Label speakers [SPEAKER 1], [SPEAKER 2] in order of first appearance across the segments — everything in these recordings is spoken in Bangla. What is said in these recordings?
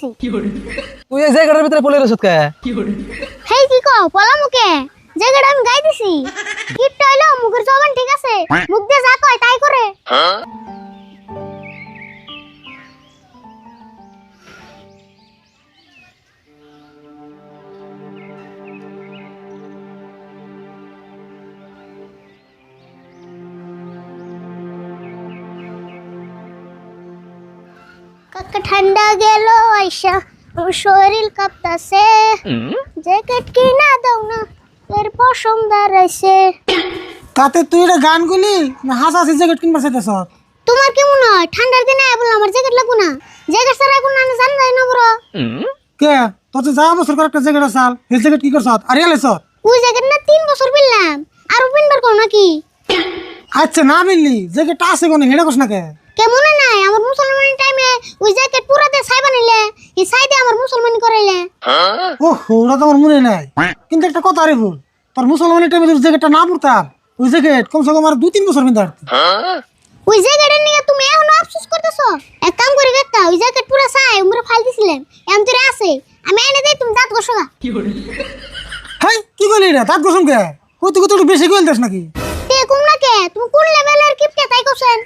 [SPEAKER 1] গাইতেছি
[SPEAKER 2] তুই এই জায়গাটার ভিতরে পড়ে রসত কে
[SPEAKER 1] হেই কি কও? পলা মুখে? জায়গাটা আমি গাইতেছি। কিটটা হইল মুখের জবান ঠিক আছে। মুখ দিয়ে যা কয় তাই করে। ঠান্ডা গেল আইসা আমার শরীর কাঁপতাছে জ্যাকেট কিনা দাও না এর পশম দাঁড়াইছে
[SPEAKER 3] তাতে তুই এটা গান গুলি? না হাসাহাসি জ্যাকেট কিনবার চাইতেছ
[SPEAKER 1] তোমার কি মনে হয় ঠান্ডার দিনে আই বলে আমার জ্যাকেট লাগবো না? জ্যাকেট ছাড়া এখন না জান যায় না বড়।
[SPEAKER 3] কে? তোর তো যা বছর করে একটা জ্যাকেট আসাল এই জ্যাকেট কি করছ? আর এলেছ
[SPEAKER 1] ওই জ্যাকেট না তিন বছর পিনলাম আর পিনবার কো নাকি?
[SPEAKER 3] আচ্ছা না মিললি জ্যাকেট আছে কোনে হেডে কস না কে?
[SPEAKER 1] কেমন আমার মুসলমানি টাইমে ওই জ্যাকেট পুরাতে ছাই বানাইলে এই ছাই দিয়ে আমার মুসলমানি করাইলে।
[SPEAKER 3] ও ওরা তো আমার মনে নাই। কিন্তু একটা কথা রে ভুল তোর মুসলমানের টাইমে যদি জ্যাকেটটা না পড়তাম ওই জ্যাকেট কমসে কম আর দুই তিন বছর পিনতে পারতি
[SPEAKER 1] ওই জ্যাকেটের নিয়ে তুমি এখনও আফসোস করতেছো? এক কাম করে কাকা ওই জ্যাকেট পুরা ছাই উমরে ফাল দিছিলেন এমন তোরে আছে। আমি এনে দেই তুমি দাঁত ঘষা
[SPEAKER 3] হাই কি করলি রে? দাঁত কসম কে? কত কত বেশি কইল দেশ নাকি?
[SPEAKER 1] কে তুমি কোন লেভেলের কিপটে তাই কোছেন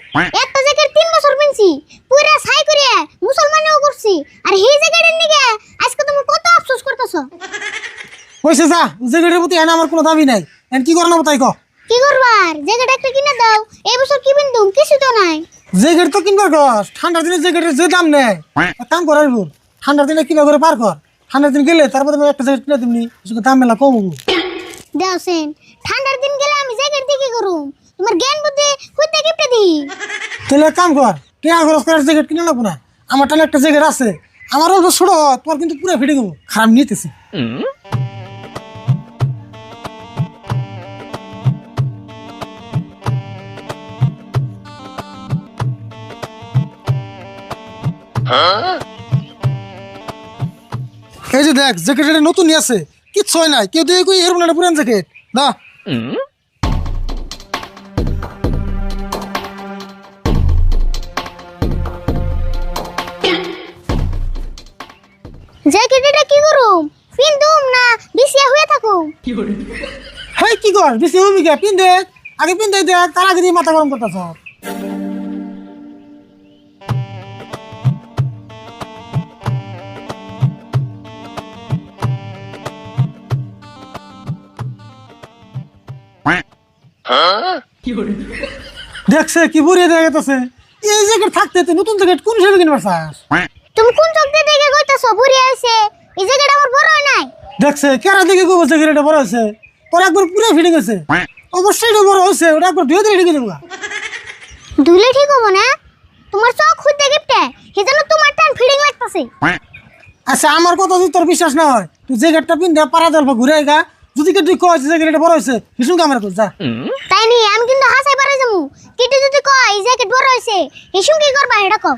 [SPEAKER 1] একটা জ্যাকেট তিন বছর পিনছি পুরা ছাই করে মুসলমানেও করছি আর এই জ্যাকেটের নিগে আজকে তুমি কত আফসোস করতেছো?
[SPEAKER 3] কইছে যা জ্যাকেটের প্রতি এনে আমার কোনো দাবি নাই। এন কি করানো তাই ক
[SPEAKER 1] কি করবার জ্যাকেট একটা কিনে দাও এই বছর কি বিন্দুম কিছু তো নাই।
[SPEAKER 3] জ্যাকেট তো কিনবার কস ঠান্ডার দিনে জ্যাকেটের যে দাম এক কাম করার ভুল ঠান্ডার দিনে কিনা করে পার কর। ঠান্ডার দিন গেলে তারপরে আমি একটা জ্যাকেট কিনে দিমনি দাম মেলা কম হব
[SPEAKER 1] দাও সেন ঠান্ডার দিন গেলে আমি জ্যাকেট দিয়ে কি করুম? তোমার জ্ঞান বুদ্ধি হইতে কিপটে দি
[SPEAKER 3] তাহলে কাম কর টিয়া খরচ করার জ্যাকেট কিনে লাগবো না? আমার টানে একটা জ্যাকেট আছে। আমার অল্প ছোট তোমার কিন্তু পুরো ফিটে দেবো খারাপ নিতেছি। এই যে দেখ জ্যাকেট এটা নতুন আছে। কিচ্ছু হয় নাই। কেউ দিয়ে কই এরকম একটা পুরান জ্যাকেট না হেই কি কর বেশি হবি কে? পিন দে। আগে পিন দে দেখ তার আগে মাথা গরম করতেছ। দেখছে কি বুড়িয়ে দেখা গেছে এই জ্যাকেট থাকতে নতুন জ্যাকেট কোন হিসেবে কিনবার চাস?
[SPEAKER 1] তুমি কোন চোখ দিয়ে দেখে কইতাছো? বুড়ি আইছে। এই জ্যাকেট আমার বড় হয় নাই।
[SPEAKER 3] দেখছে কেরা দেখে কো জ্যাকেট বড় হয়েছে তোর একবার পুরো ফিটে গেছে। অবশ্যই এটা বড় হয়েছে ওটা একবার ধুয়ে দিয়ে রেখে দেবো।
[SPEAKER 1] দুলে ঠিক হব না? তোমার চোখ খুঁজতে গিফটে সেজন্য তোমার টান ফিডিং লাগতাছে।
[SPEAKER 3] আচ্ছা আমার কথা যদি তোর বিশ্বাস না হয় তুই জ্যাকেটটা পিন দে পাড়া দল ঘুরে গা। যদি কে তুই কয় জ্যাকেট এটা বড় হয়েছে ভীষণ কামেরা কর যা।
[SPEAKER 1] তাই নি আমি কিন্তু হাসাই পারে যামু কিটু যদি কয় এই জ্যাকেট বড় হইছে হিসুম কি করবা এটা কও।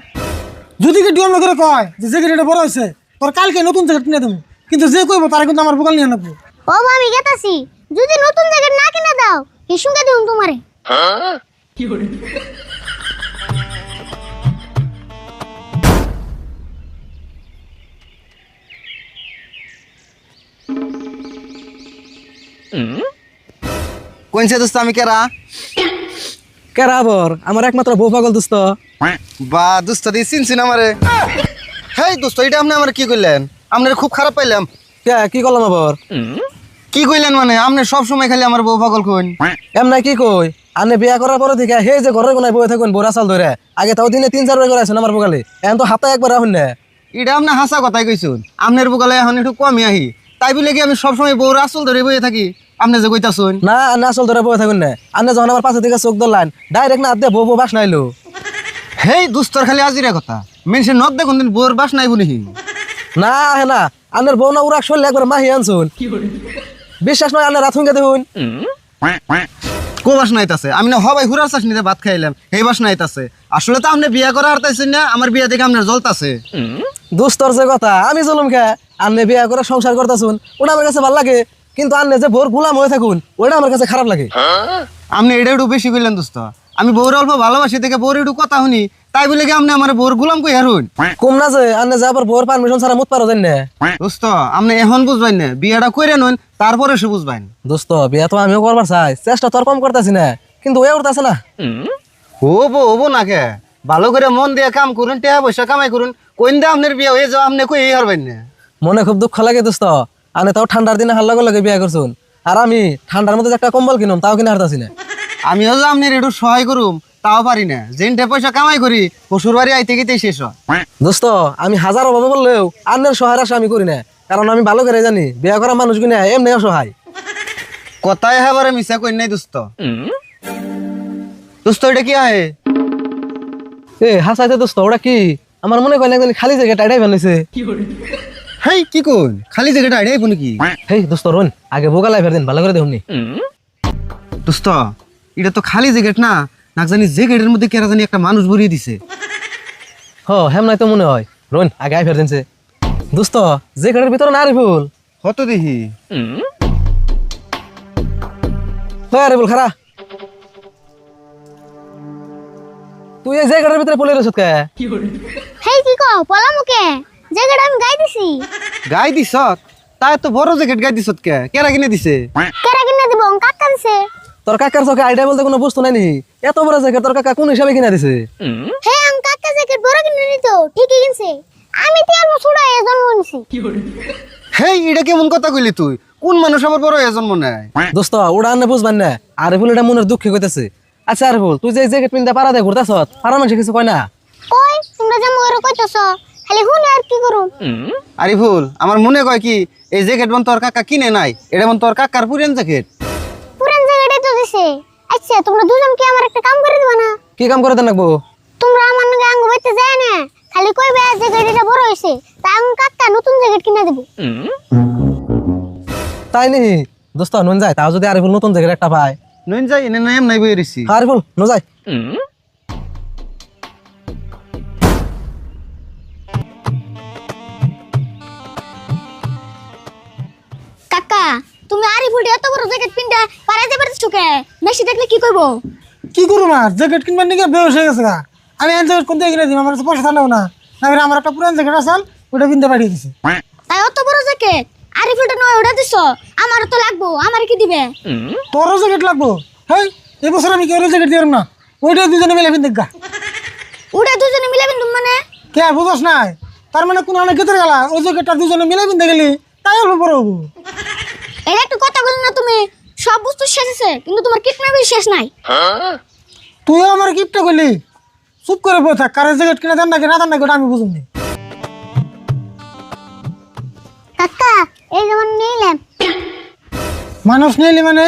[SPEAKER 3] যদি কে ডিওম করে কয় যে জ্যাকেট এটা বড় হয়েছে তোর কালকে নতুন জ্যাকেট কিনে দেবো। কিন্তু যে কইব তারা কিন্তু আমার বোকাল নিয়ে নেব
[SPEAKER 1] ও আমি গেতাছি। যদি নতুন জ্যাকেট না কিনে দাও হিসুম কে দিউম তোমারে।
[SPEAKER 4] দোস্ত আমি কেরা?
[SPEAKER 2] কেরাবর আমার একমাত্র বউ পাগল দোস্ত।
[SPEAKER 4] বা দোস্ত দিয়ে চিনছেন আমারে? হেই দোস্ত এটা আপনি আমার কি করলেন? আপনার খুব খারাপ পাইলাম।
[SPEAKER 2] কে কি করলাম আবার?
[SPEAKER 4] কি কইলেন মানে? আপনি সব সময় খালি আমার বউ পাগল কইন।
[SPEAKER 2] এমন কি কই? আনে বিয়া করার পরে থেকে সেই যে ঘরের কোনায় বয়ে থাকুন বোরা চাল ধরে। আগে তাও দিনে তিন চার করে আছেন আমার বোকালে। এখন তো হাতে একবার রাখুন না।
[SPEAKER 4] এটা আপনি হাসা কথাই কইছুন। আপনার বুকালে এখন একটু কমই আহি। তাই বলে কি আমি সবসময় বউর আসল ধরে বইয়ে থাকি? আপনি যে কইতাছুন।
[SPEAKER 2] না আনে আসল ধরে বয়ে থাকুন না। আনে যখন আমার পাশে থেকে চোখ ধরলান ডাইরেক্ট না হাতে বউ বউ বাস নাইলো।
[SPEAKER 4] হেই দুস্তর খালি আজিরা কথা। মেনসে নদ দেখুন দিন বউর বাস নাই বুনি
[SPEAKER 2] না হে না। আনের বউ না উড়াক শরীর একবার মাহি আনছুন। বিশ্বাস নয় আনে রাথুন গে দেখুন
[SPEAKER 4] কো বাস নাইতাছে? আমি না হবাই হুরার চাষ নিতে ভাত খাইলাম এই বাস নাইতাছে। আসলে তো আপনি বিয়া করা হারতাইছেন না আমার বিয়া দেখে আপনার জ্বলতাছে।
[SPEAKER 2] দুস্তর যে কথা আমি জলুম খা আন্নে বিয়া করে সংসার করতেছুন ওটা আমার কাছে ভালো লাগে কিন্তু আন্নে যে ভোর গুলাম হয়ে থাকুন ওটা আমার কাছে খারাপ লাগে।
[SPEAKER 4] আপনি এটা একটু বেশি কইলেন দোস্ত। আমি বউরে অল্প ভালোবাসি থেকে বউরে একটু কথা শুনি তাই বলে কি আপনি আমার বোর গুলাম কই হারুন
[SPEAKER 2] কম না যে আন্নে যে আবার বউর পারমিশন ছাড়া মুত পারো জান না।
[SPEAKER 4] দোস্ত আপনি এখন বুঝবেন না বিয়েটা কইরে নন তারপরে সে বুঝবেন
[SPEAKER 2] দোস্ত বিয়া তো আমিও করবার চাই। চেষ্টা তোর কম করতেছি না কিন্তু ওয়ে উঠতেছে না।
[SPEAKER 4] হব হব না কে? ভালো করে মন দিয়ে কাম করুন টাকা পয়সা কামাই করুন। কোন দে আপনার বিয়ে হয়ে যাও আপনি কই হারবেন না।
[SPEAKER 2] মনে খুব দুঃখ লাগে দোস্ত। আনে তাও ঠান্ডার দিনে হাল্লা লাগে বিয়া করছুন। আর আমি ঠান্ডার মধ্যে একটা কম্বল কিনুম তাও কিনে হারতাছি না।
[SPEAKER 4] আমিও যে আপনার একটু সহায় করুম তাও পারি না। যেনটা পয়সা কামাই করি শ্বশুর বাড়ি আইতে গিয়েই শেষ হয়।
[SPEAKER 2] দোস্ত আমি হাজার অভাবে বললেও আন্নের সহায় আশা আমি করি না। কারণ আমি ভালো করে জানি বিয়া করা মানুষ কিনে এমনি অসহায়।
[SPEAKER 4] কথায় হেবারে মিশা কই নাই দোস্ত। দোস্ত এটা কি আহে?
[SPEAKER 2] এ হাসাইতে দোস্ত ওটা কি? আমার মনে না একদিন খালি জায়গাটা এটাই বানাইছে
[SPEAKER 4] হেই কি কোন খালি জায়গাটা আইডাই নাকি
[SPEAKER 2] হেই দোস্ত রোন আগে বোকালাই ফের দিন ভালো করে দেখুন
[SPEAKER 4] দোস্ত এটা তো খালি জ্যাকেট না না জানি জ্যাকেটের মধ্যে কেরা জানি একটা মানুষ ভরিয়ে দিছে।
[SPEAKER 2] হ হেম নাই তো মনে হয়। রোন আগে আই ফের দিনছে। দোস্ত যে কাটার ভিতরে না রিফুল
[SPEAKER 4] কত দেখি
[SPEAKER 2] হ্যাঁ রিফুল খারা। তুই এই যে কাটার ভিতরে পড়ে রয়েছ কে?
[SPEAKER 1] হেই কি কও? পলা মুকে জায়গাটা আমি গাই দিছি।
[SPEAKER 4] গাই দিছ? তাই তো বড় জ্যাকেট গাই দিছ কে? কেরা কিনে দিছে?
[SPEAKER 1] কেরা কিনে দিব? কাকা দিছে।
[SPEAKER 2] তোর কাকার চোখে আইডিয়া বলতে কোনো বস্তু নাই নি এত বড় জ্যাকেট তোর কাকা কোন হিসাবে কিনা দিছে?
[SPEAKER 1] হে আম কাকা জ্যাকেট বড় কিনে নিত ঠিকই কিনছে। আমি তেল ছুড়া এ জন্ম নিছি।
[SPEAKER 4] হেই এটা কেমন কথা কইলি তুই? কোন মানুষ আবার বড় হয়ে জন্ম নেয়?
[SPEAKER 2] দোস্ত ওটা আনে বুঝবেন না। আরিফুল এটা মনের দুঃখে কইতেছে। আচ্ছা আরিফুল তুই যে জ্যাকেট পিনতে পারা দে ঘুরতাছ? পারা মানুষ কিছু কয় না?
[SPEAKER 1] কই? তোমরা যে ময়ূর কইতেছ? খালি হুন আর কি করুম?
[SPEAKER 4] আরে ভুল আমার মনে কয় কি এই জ্যাকেট বন তোর কাকা কিনে নাই। এটা বন তোর কাকার পুরান জ্যাকেট।
[SPEAKER 1] পুরান জায়গাটাই তো দিছে। আচ্ছা তোমরা দুজন কি আমার একটা কাম করে দিবা না?
[SPEAKER 2] কি কাম করে দেন রাখব?
[SPEAKER 1] তোমরা আমার নাকি আঙ্গ বাইতে যায় না? খালি কইবে যে গাড়িটা বড় হইছে তা কাকা নতুন জ্যাকেট কিনে দেব।
[SPEAKER 2] তাই নি দোস্ত নুন যায় তাও যদি আরিফুল নতুন জ্যাকেট একটা পায়।
[SPEAKER 4] নইন যাই এনে নাম নাই বই রিসি
[SPEAKER 2] আরিফুল নো যায়।
[SPEAKER 1] কাকা তুমি আরি ফুটে এত বড় জ্যাকেট পিনটা পারাইতে পারতেছো কে? মেসি দেখলে কি কইব
[SPEAKER 3] কি করুম আর জ্যাকেট কিনবার নিকে বেউস হয়ে গেছে গা। আমি এন জ্যাকেট কোন কিনে দিই আমার পয়সা থাকলেও না। এবার আমার একটা পুরান জ্যাকেট আছে ওটা কিনতে পাঠিয়ে দিছি।
[SPEAKER 1] তাই অত বড় জ্যাকেট? আরি ফুটে নয় ওটা দিছো? আমার তো লাগবো আমার কি দিবে?
[SPEAKER 3] তোরও জ্যাকেট লাগবো? হেই এবছর আমি কেউ জ্যাকেট দিলাম না। ওইটা দুজনে মিলে কিনতে গা।
[SPEAKER 1] ওটা দুজনে মিলে তুমি মানে?
[SPEAKER 3] কে বুঝস নাই? তার মানে কোন অনেক ক্ষেত্রে গেলা ওই জ্যাকেটটা দুজনে মিলে কিনতে গেলি তাই অল্প বড় হব।
[SPEAKER 1] এটা একটু কথা বল না তুমি। সব বস্তু শেষ আছে কিন্তু তোমার কিডন্যাপের শেষ নাই।
[SPEAKER 3] তুইও আমার গিফটটা করলি চুপ করে বসে থাক কারের জ্যাকেট কিনে দেন নাকি না দেন নাকি ওটা আমি বুঝুন
[SPEAKER 1] কাকা এই যেমন নিলাম।
[SPEAKER 3] মানুষ নিলি মানে?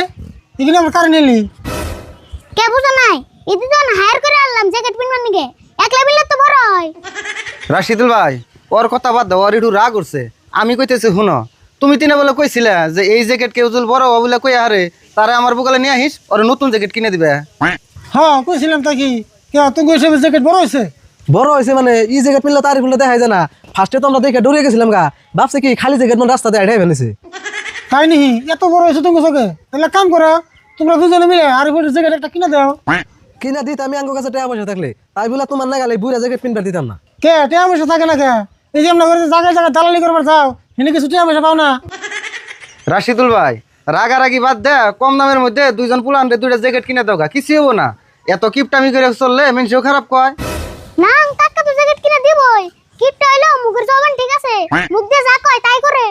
[SPEAKER 3] এখানে আমার কারে নিলি?
[SPEAKER 1] কে বুঝো নাই? এদি তো হায়ার করে আনলাম জ্যাকেট পিনবার নিকে। একলা বিলে তো বড় হয়।
[SPEAKER 4] রাশিদুল ভাই ওর কথা বাদ দাও ওর একটু রাগ করছে আমি কইতেছি শুনো তুমি তিনে বলে কইছিলা যে এই জ্যাকেট কেউ যদি বড় হব বলে কই আরে তারা আমার বুকালে নিয়ে আহিস ওর নতুন জ্যাকেট কিনে দিবে।
[SPEAKER 3] হ্যাঁ কইছিলাম তা কি? কে তুমি হিসেবে জ্যাকেট বড় হয়েছে
[SPEAKER 2] বড় হয়েছে মানে ই জ্যাকেট পিনলে তো আরিফুল দেখাই যায় না। ফার্স্টে তো আমরা দেখে ডরিয়ে গেছিলাম গা। ভাবছে কি খালি জ্যাকেট মানে রাস্তাতে আইডাই ফেলেছে।
[SPEAKER 3] তাই নি? এত বড় হয়েছে তুমি চোখে। তাহলে কাম করো তোমরা দুজনে মিলে আর একটা জ্যাকেট একটা কিনে দাও।
[SPEAKER 2] কিনা দিতে আমি আঙ্গো কাছে টাকা পয়সা থাকলে। তাই বলে তোমার না গেলে বুড়া জ্যাকেট পিনবার দিতাম না।
[SPEAKER 3] কে পয়সা থাকে না কে? এই যে আমরা করে জায়গায় জায়গায় দালালি করবার চাও এনে কিছু টিয়া পয়সা পাও না।
[SPEAKER 4] রাশিদুল ভাই রাগারাগি বাদ দে কম দামের মধ্যে দুইজন পুলান দুইটা জ্যাকেট কিনে দাও গা। কিছু হব না। এত কিপটামি করে চললে মানুষও খারাপ কয়?
[SPEAKER 1] না কাকা তো জ্যাকেট কিনে দিবই। কিপটা হইল মুখের জবান ঠিক আছে। মুখ দিয়ে যা কয় তাই করে।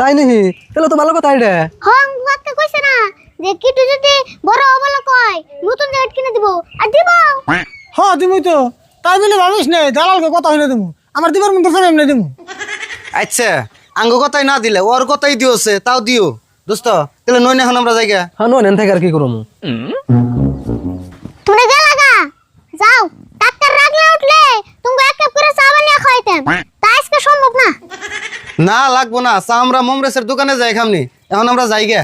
[SPEAKER 2] তাই নিহি তাহলে তো ভালো কথা এটা
[SPEAKER 1] হং কাকা কইছে না? যে কিটু যদি বড় হবলো কয় নতুন জ্যাকেট কিনে দিব। আর দিব?
[SPEAKER 3] হ্যাঁ তুমি তো। তাই বলে ভাবিস নে দালালকে কথা হইলে তুমি আমার দিবার মধ্যে ফেলে এমনি দিমু।
[SPEAKER 4] আচ্ছা আঙ্গ কথাই না দিলে ওর কথাই দিওছে তাও দিও। দোস্ত তাহলে নইন এখন আমরা জায়গা?
[SPEAKER 2] হ্যাঁ নেন থেকে আর কি করব
[SPEAKER 1] তোমরা গেলা গা যাও ডাক্তার রাগলে উঠলে তুমি এক কাপ করে চা বানিয়ে খাইতেন তা আজকে সম্ভব না
[SPEAKER 4] লাগবো না। আমরা মমরেসের দোকানে যাই খামনি। এখন আমরা যাই গে।